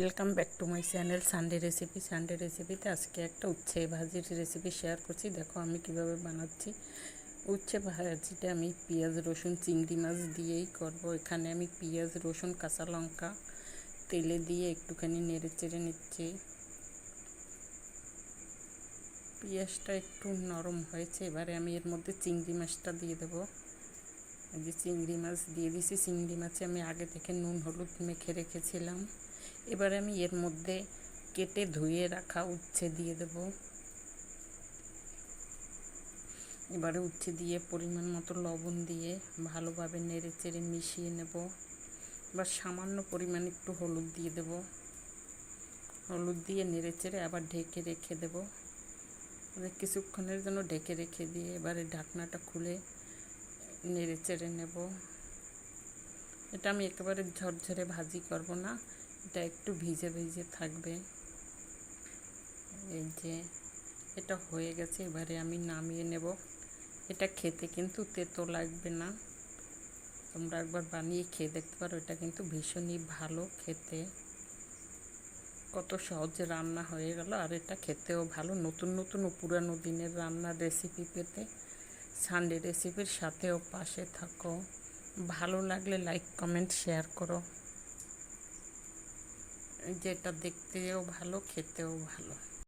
Welcome back to my channel Sunday recipe Sunday রেসিপিতে আজকে একটা উচ্ছে ভাজির রেসিপি শেয়ার করছি। দেখো আমি কীভাবে বানাচ্ছি। উচ্ছে ভাজিটা আমি পেঁয়াজ, রসুন, চিংড়ি মাছ দিয়েই করব। এখানে আমি পেঁয়াজ, রসুন, কাঁচা লঙ্কা, তেলে দিয়ে একটুখানি নেড়ে চেড়ে নিচ্ছি। পেঁয়াজটা একটু নরম হয়েছে, এবারে আমি এর মধ্যে চিংড়ি মাছটা দিয়ে দেবো। যে চিংড়ি মাছ দিয়ে দিছি, চিংড়ি মাছে আমি আগে থেকে নুন, হলুদ মেখে রেখেছিলাম। এবারে আমি এর মধ্যে কেটে ধুয়ে রাখা উচ্ছে দিয়ে দেব। এবারে উচ্ছে দিয়ে পরিমাণ মতো লবণ দিয়ে ভালোভাবে নেড়ে চেড়ে মিশিয়ে নেব। এবার সামান্য পরিমাণ একটু হলুদ দিয়ে দেব। হলুদ দিয়ে নেড়ে চেড়ে আবার ঢেকে রেখে দেব। কিছুক্ষণের জন্য ঢেকে রেখে দিয়ে এবারে ঢাকনাটা খুলে নেড়ে চেড়ে নেব। এটা আমি একেবারে ঝরঝরে ভাজি করব না, এটা একটু ভিজে ভিজে থাকবে। এই যে, এটা হয়ে গেছে, এবারে আমি নামিয়ে নেব। এটা খেতে কিন্তু তেতো লাগবে না। তোমরা একবার বানিয়ে খেয়ে দেখতে পারো, এটা কিন্তু ভীষণই ভালো খেতে। কত সহজে রান্না হয়ে গেল, আর এটা খেতেও ভালো। নতুন নতুন ও পুরানো দিনের রান্নার রেসিপি পেতে সানডে রেসিপির সাথেও পাশে থাকো। ভালো লাগলে লাইক কমেন্ট শেয়ার করো। যেটা দেখতেও ভালো, খেতেও ভালো।